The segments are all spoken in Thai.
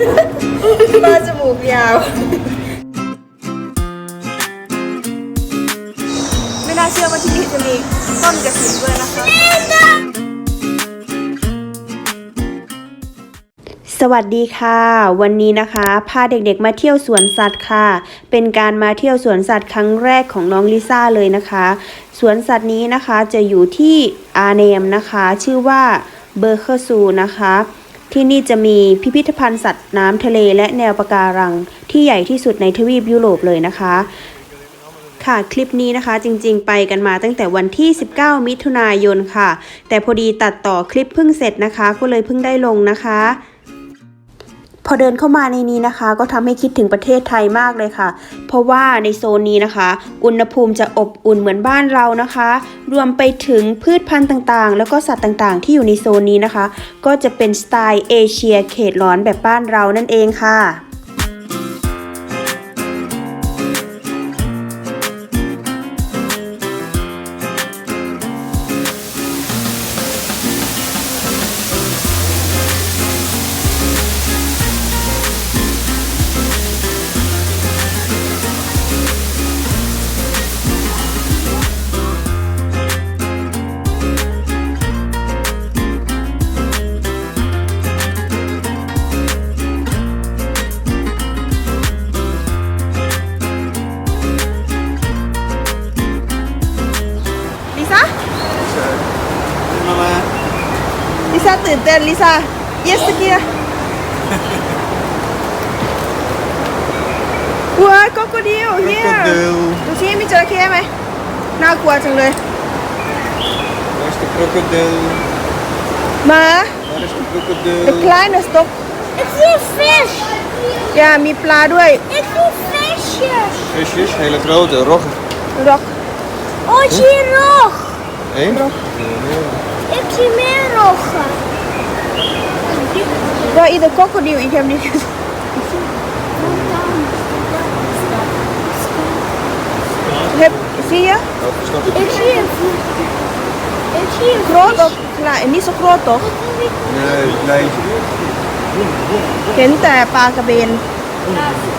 ป้าจมูกยาวไม่น่าเชื่อว่าที่นี่จะมีต้นกระถิ่นด้วยนะคะสวัสดีค่ะ วันนี้นะคะพาเด็กๆ มาเที่ยวสวนสัตว์ค่ะ เป็นการมาเที่ยวสวนสัตว์ครั้งแรกของน้องลิซ่าเลยนะคะ สวนสัตว์นี้นะคะจะอยู่ที่อาเนมนะคะชื่อว่าเบอร์เคอร์ซูนะคะที่นี่จะมีพิพิธภัณฑ์สัตว์ น้ำทะเลและแนวปะการัง ที่ใหญ่ที่สุดในทวีปยุโรปเลยนะคะ ค่ะคลิปนี้นะคะจริงๆไปกันมาตั้งแต่วันที่ 19 มิถุนายนค่ะ แต่พอดีตัดต่อคลิปเพิ่งเสร็จนะคะ ก็เลยเพิ่งได้ลงนะคะพอเดินเข้ามาในนี้นะคะ ก็ทำให้คิดถึงประเทศไทยมากเลยค่ะ เพราะว่าในโซนนี้นะคะ อุณหภูมิจะอบอุ่นเหมือนบ้านเรานะคะ รวมไปถึงพืชพันธุ์ต่างๆ แล้วก็สัตว์ต่างๆ ที่อยู่ในโซนนี้นะคะ ก็จะเป็นสไตล์เอเชียเขตร้อนแบบบ้านเรานั่นเองค่ะ mij? จระเข้ไหมน่ากลัวจังเลย Where's the crocodile? มา is de krokodil? De kleine stok. Ik zie vis. Ja, mi pla Ik zie visjes. Visjes, hele grote, roggen. Rog. Oh, ik zie een rog. Eén rog? Ik zie meer roggen. Daar is een krokodil, ik heb niet gezien. Zie je? ik. zie het. Ik zie het. Groot of klein? Niet zo groot toch? Nee, kleintje. Kind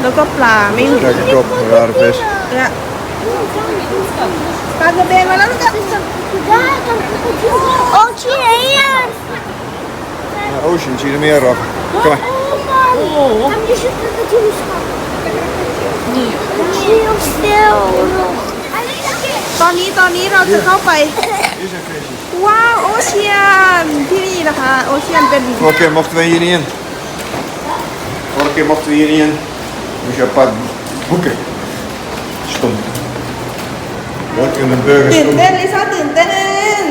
แล้วก็ปลาไม่มี eh, Kijk, de kop, een rare vis. เนี่ยปลากระเบนมาแล้วก็ maar gaat het Oh, zie je hier? ocean, zie je er meer op. Kom maar. Oh, man. ตอนนี้ตอนนี้เราจะเข้าไปว้าวโอเชียนที่นี่นะคะโอเชียนเป็นโอเคมอฟต์วืนยันโอเคมอฟต์วืนยันมีเฉพาะบุกเกอร์สตูมวอลกินเบอร์เกอร์ตื่นเต้นลิซ่าตื่นเต้น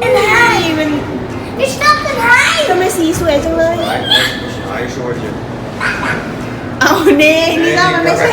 เอ็นไฮมันมีสต้ปเอ็นไฮทำไมสีสวยจังเลยเอาเน่นี่น่ามันไม่ใช่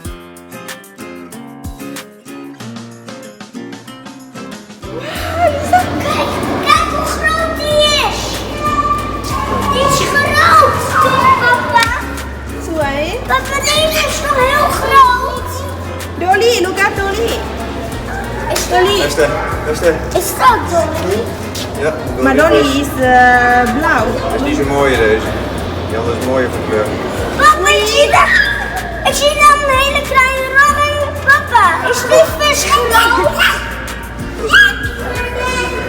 Dolly. Daar is de. Daar is Dolly? Ja, Dolly Maar Dolly is, eh, blauw. Dat is niet zo mooi deze. Die andere is mooier van kleur. Papa, je? zie daar, ik zie dan een hele kleine man en papa. Is die vis blauw?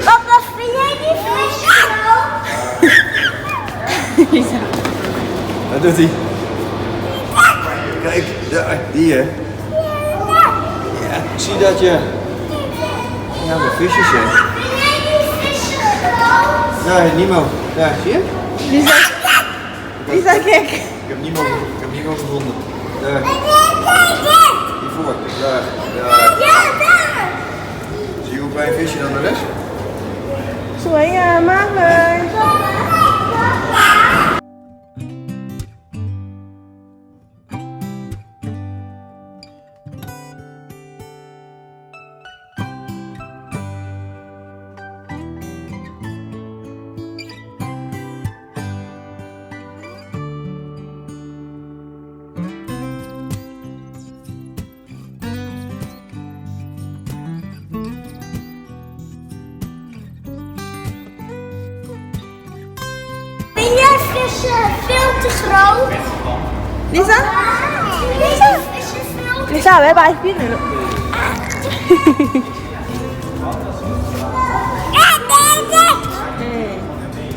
Papa, vind jij die vis blauw? Wat doet hij? Kijk, daar, die hè. Ja, zie dat je gaan we visjes in. Nee, Nemo. Daar, zie je? Die zijn, die zijn gek. Ik heb Nemo, ik heb Nemo gevonden. Daar. Hiervoor. Daar. Daar. Zie je hoe klein visje dan er is? Zo, hang aan, is uh, veel te groot. Lisa? Lisa? Lisa, wij bij binnen.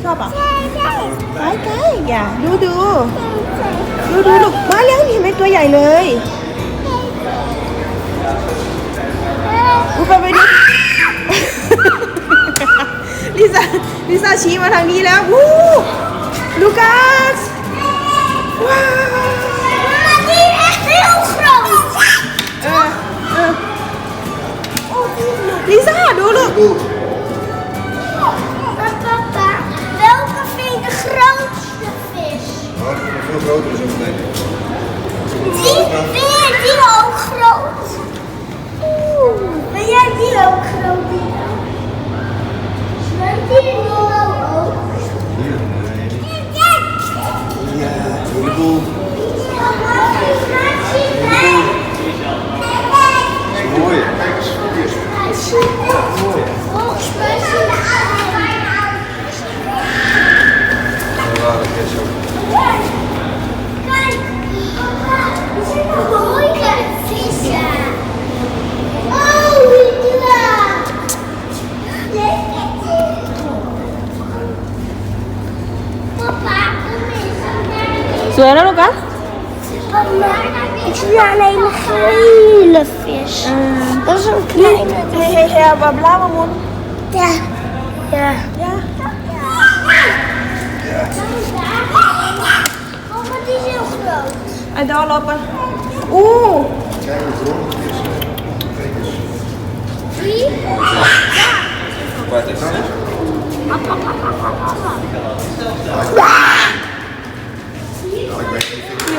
Papa. Cái cái dạ, đu đu. Đu đu lục má léo gì mấy tôi dài lời. Upa về đi. Lisa, Lisa ชี้มาทางนี้แล้ววู้ Lucas! Wow. die is echt heel groot. Uh, uh. Lisa, doe look. papa, welke vind je de grootste vis? die Die, die ook groot? Oeh, ben jij die ook groot? Zullen we ook aan? Ik zie alleen een gele vis. Uh, dat is een kleine. Nee, ja, maar blabermond. Ja. Ja. Ja. Die oh, is heel groot. En daar lopen. Oh. Oeh. Zijn we vrolijk? Wat is het?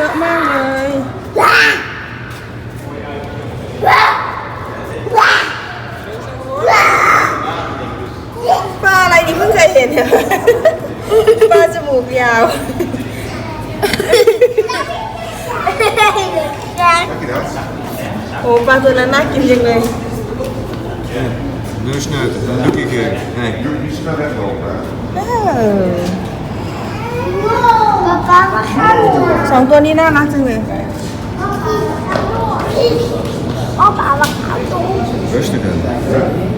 up my room. Opa, dona Nakin, jongen. Nu is het nut, dan doe ik het. Nee. Doe het niet zo naar weg, opa. Oh. สองตัวนี้น่ารักจังเลย Op alle kanten. Rustig aan.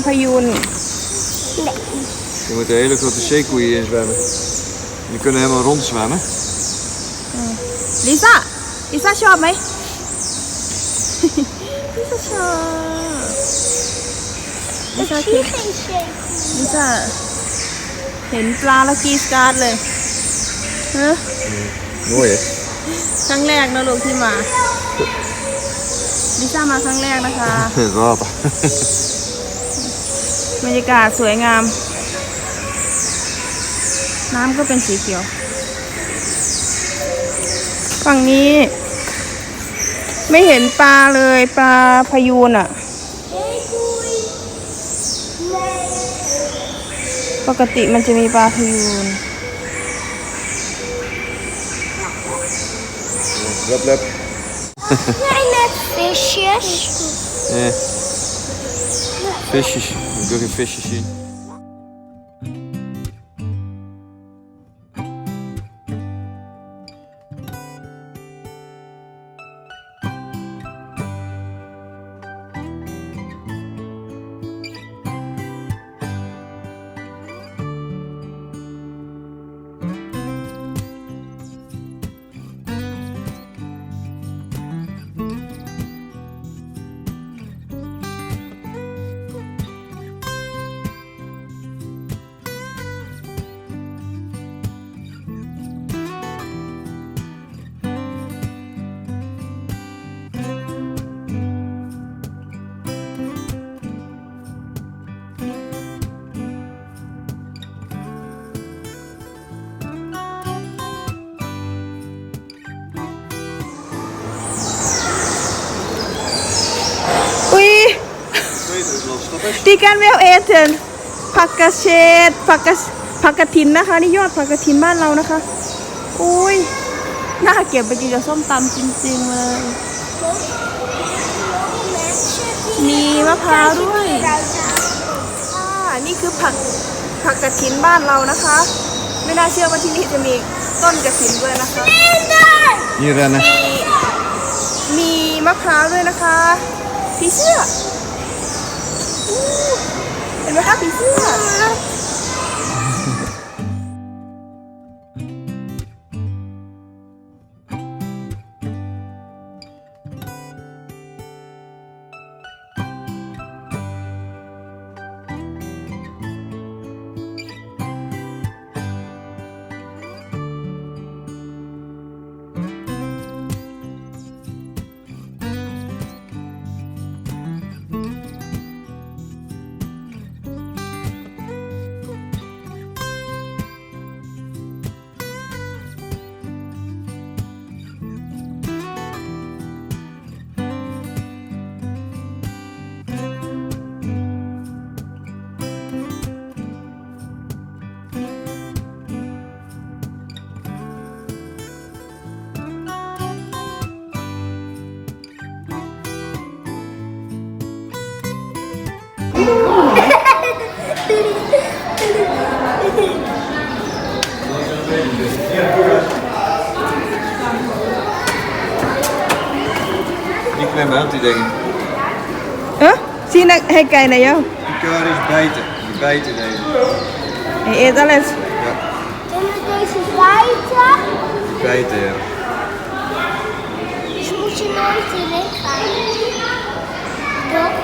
apenjoen. Nee. Je moet een hele grote zeekoeien in zwemmen. j e kunnen helemaal rondzwemmen. Lisa! i s d a show m e e Lisa, show. Lisa, ik zie geen zeekoeien. Lisa. เห็นปลาแล้วกรีดกราร์ดเลยฮะ Mooi hè? ครั้งแรกนะลูกที่มาลิซ่ามาครั้งแรกนะคะ Het w a t บรรยากาศสวยงาม น้ำก็เป็นสีเขียว ฝั่งนี้ ไม่เห็นปลาเลย ปลาพยูนอะ่ะปกติมันจะมีปลาพยูนเล็บเล็บ fez xixi. O Guri fez xixi. ดีการเวลเอเทนผักกระเชดผักกระผักกระถินนะคะนี่ยอดผักกระถินบ้านเรานะคะอุ้ยน่าเก็บไปกินกับส้มตำจริงๆเลยมีมะพร้าวด้วยนี่คือผักผักกระถินบ้านเรานะคะไม่น่าเชื่อว่าที่นี่จะมีต้นกระถินด้วยนะคะนี่แล้นะมีมะพร้าวด้วยนะคะพี่เชื่อ And we're happy. Yeah. Ik ben mijn hand denken. Huh? Zie je dat nou, hij kijkt naar jou? Die kaart is bijten. Die bijten deze. Hij eet alles. Ja. En deze bijten? Bijten, ja. Dus moet je nooit in gaan. Toch?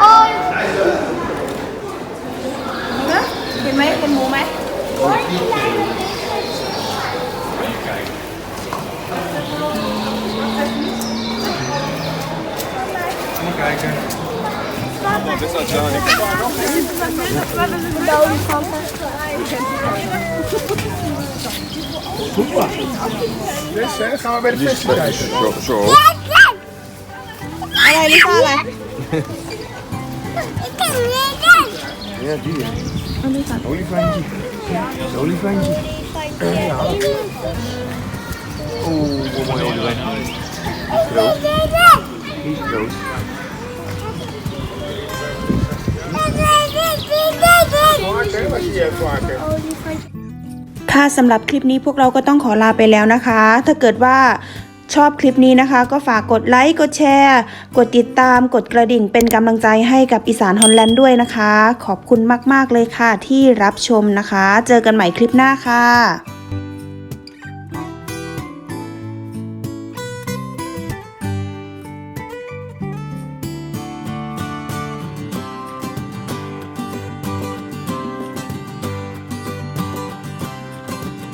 โอ้ยนะเห็นไหมเห็นหมูไหมโอ้ย kijken. Dit is dat Johnny. Goed, maar. gaan we bij de vissen kijken. Zo. อะไรลิซ่าอะไรเนี่ยดีอ่ะ Only Frankie o n l โอ้โหโอ้โอ้โหโ้โหโอ้โหโอ้โหโอ้โหโอ้ถ้าสำหรับคลิปนี้พวกเราก็ต้องขอลาไปแล้วนะคะ ถ้าเกิดว่าชอบคลิปนี้นะคะก็ฝากกดไลค์กดแชร์กดติดตามกดกระดิ่งเป็นกำลังใจให้กับอีสานฮอลแลนด์ด้วยนะคะ ขอบคุณมากๆเลยค่ะ ที่รับชมนะคะ เจอกันใหม่คลิปหน้าค่ะ